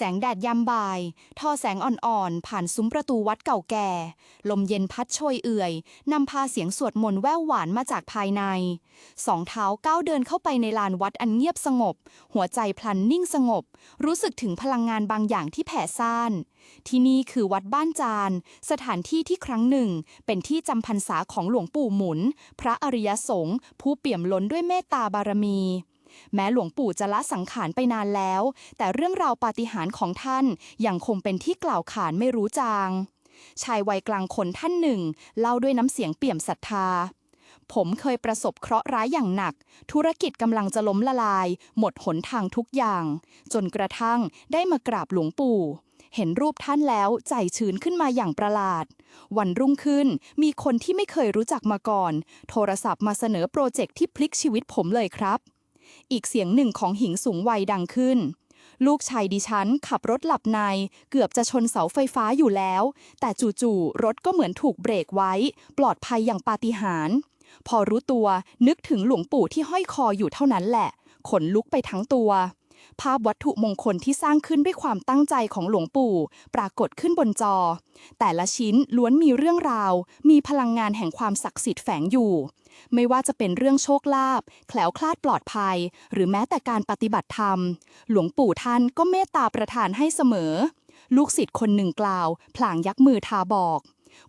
แสงแดดยามบ่าย ทอแสงอ่อนๆ ผ่านซุ้มประตูวัดเก่าแก่ ลมเย็นพัดโชยเอื่อย นำพาเสียงสวดมนต์แว่วหวานมาจากภายใน สองเท้าก้าวเดินเข้าไปในลานวัดอันเงียบสงบ หัวใจพลันนิ่งสงบ รู้สึกถึงพลังงานบางอย่างที่แผ่ซ่าน ที่นี่คือวัดบ้านจาน สถานที่ที่ครั้งหนึ่ง เป็นที่จำพรรษาของหลวงปู่หมุน พระอริยสงฆ์ผู้เปี่ยมล้นด้วยเมตตาบารมี แม้หลวงปู่จะละสังขารไปนานแล้ว แต่เรื่องราวปาฏิหาริย์ของท่านยังคงเป็นที่กล่าวขานไม่รู้จาง ชายวัยกลางคนท่านหนึ่ง เล่าด้วยน้ำเสียงเปี่ยมศรัทธา ผมเคยประสบเคราะห์ร้ายอย่างหนัก ธุรกิจกำลังจะล้มละลาย หมดหนทางทุกอย่าง จนกระทั่งได้มากราบหลวงปู่เห็นรูปท่านแล้วใจชื้นขึ้นมาอย่างประหลาด วันรุ่งขึ้นมีคนที่ไม่เคยรู้จักมาก่อน โทรศัพท์มาเสนอโปรเจกต์ที่พลิกชีวิตผมเลยครับ อีกเสียงหนึ่งของหญิงสูงวัยดังขึ้น ลูกชายดิฉันขับรถหลับใน เกือบจะชนเสาไฟฟ้าอยู่แล้ว แต่จู่ๆรถก็เหมือนถูกเบรกไว้ ปลอดภัยอย่างปาฏิหาริย์พอรู้ตัวนึกถึงหลวงปู่ที่ห้อยคออยู่เท่านั้นแหละ ขนลุกไปทั้งตัว ภาพวัตถุมงคลที่สร้างขึ้นด้วยความตั้งใจของหลวงปู่ ปรากฏขึ้นบนจอ แต่ละชิ้นล้วนมีเรื่องราว มีพลังงานแห่งความศักดิ์สิทธิ์แฝงอยู่ ไม่ว่าจะเป็นเรื่องโชคลาภแคล้วคลาดปลอดภัย หรือแม้แต่การปฏิบัติธรรม หลวงปู่ท่านก็เมตตาประทานให้เสมอ ลูกศิษย์คนหนึ่งกล่าว พลางยักมือทาบอก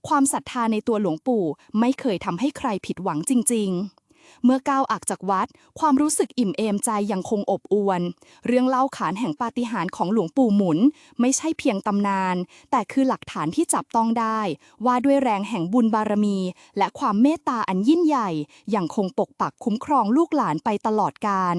ความศรัทธาในตัวหลวงปู่ไม่เคยทำให้ใครผิดหวังจริง ๆ เมื่อก้าวออกจากวัด ความรู้สึกอิ่มเอมใจยังคงอบอวล เรื่องเล่าขานแห่งปาฏิหาริย์ของหลวงปู่หมุน ไม่ใช่เพียงตำนาน แต่คือหลักฐานที่จับต้องได้ ว่าด้วยแรงแห่งบุญบารมี และความเมตตาอันยิ่งใหญ่ ยังคงปกปักคุ้มครองลูกหลานไปตลอดกาล